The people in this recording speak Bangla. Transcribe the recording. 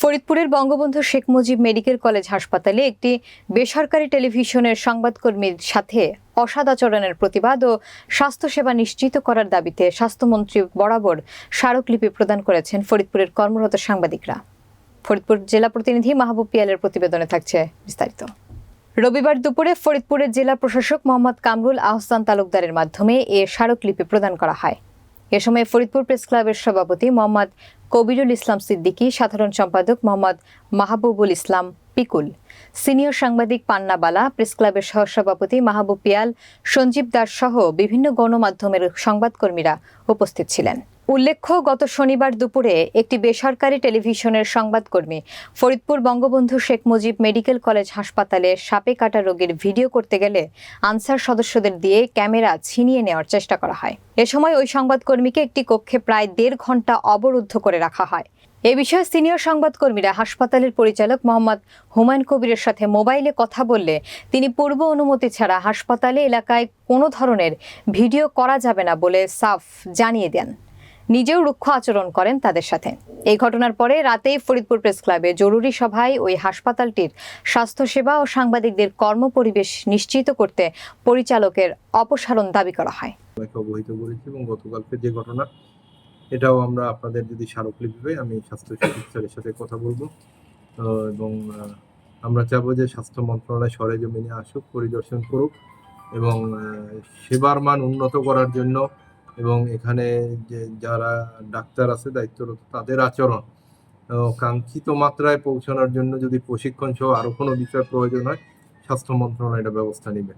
ফরিদপুরের বঙ্গবন্ধু শেখ মুজিব মেডিকেল কলেজ হাসপাতালে একটি বেসরকারি টেলিভিশনের সংবাদকর্মীর সাথে অসদাচরণের প্রতিবাদ ও স্বাস্থ্যসেবা নিশ্চিত করার দাবিতে স্বাস্থ্যমন্ত্রী বরাবর স্মারকলিপি প্রদান করেছেন ফরিদপুরের কর্মরত সাংবাদিকরা। ফরিদপুর জেলা প্রতিনিধি মাহবুব পিয়ালের প্রতিবেদনে থাকছে বিস্তারিত। রবিবার দুপুরে ফরিদপুরের জেলা প্রশাসক মোহাম্মদ কামরুল আহসান তালুকদারের মাধ্যমে এ স্মারকলিপি প্রদান করা হয়। এ সময় ফরিদপুর প্রেস ক্লাবের সভাপতি মোহাম্মদ কবিরুল ইসলাম সিদ্দিকী, সাধারণ সম্পাদক মোহাম্মদ মাহবুবুল ইসলাম পিকুল সিনিয়র সাংবাদিক পান্না বালা, প্রেস ক্লাবের সহসভাপতি মাহবুব পিয়াল, সঞ্জীব দাস সহ বিভিন্ন গণমাধ্যমের সংবাদকর্মীরা উপস্থিত ছিলেন। উল্লেখ্য, গত শনিবার দুপুরে একটি বেসরকারি টেলিভিশনের সংবাদকর্মী ফরিদপুর বঙ্গবন্ধু শেখ মুজিব মেডিকেল কলেজ হাসপাতালে সাপে কাটা রোগীর ভিডিও করতে গেলে আনসার সদস্যদের দিয়ে ক্যামেরা ছিনিয়ে নেওয়ার চেষ্টা করা হয়। এ সময় ওই সংবাদকর্মীকে একটি কক্ষে প্রায় দেড় ঘণ্টা অবরুদ্ধ করে রাখা হয়। এ বিষয়ে সিনিয়র সংবাদকর্মীরা হাসপাতালের পরিচালক মোহাম্মদ হুমায়ুন কবিরের সাথে মোবাইলে কথা বললে তিনি পূর্ব অনুমতি ছাড়া হাসপাতালে এলাকায় কোনো ধরনের ভিডিও করা যাবে না বলে সাফ জানিয়ে দেন। নিজেও রুক্ষ আচরণ করেন তাদের সাথে। এই ঘটনার পরে রাতেই ফরিদপুর প্রেস ক্লাবে জরুরি সভায় ওই হাসপাতালটির স্বাস্থ্যসেবা ও সাংবাদিকদের কর্মপরিবেশ নিশ্চিত করতে পরিচালকের অপসারণ দাবি করা হয়। অবহিত এবং গতকালকে যে ঘটনা এটাও আমরা আপনাদের যদি স্মারকলিপি পাই, আমি স্বাস্থ্য চিকিৎসকের সাথে কথা বলব। এবং আমরা চাবো যে স্বাস্থ্য মন্ত্রণালয় সরেজমিনে আসুক, পরিদর্শন করুক, এবং সেবার মান উন্নত করার জন্য এবং এখানে যে যারা ডাক্তার আছে, দায়িত্বরত তাদের আচরণ কাঙ্ক্ষিত মাত্রায় পৌঁছানোর জন্য যদি প্রশিক্ষণ সহ আরও কোনো বিষয় প্রয়োজন হয়, স্বাস্থ্য মন্ত্রণালয় এটা ব্যবস্থা নেবে।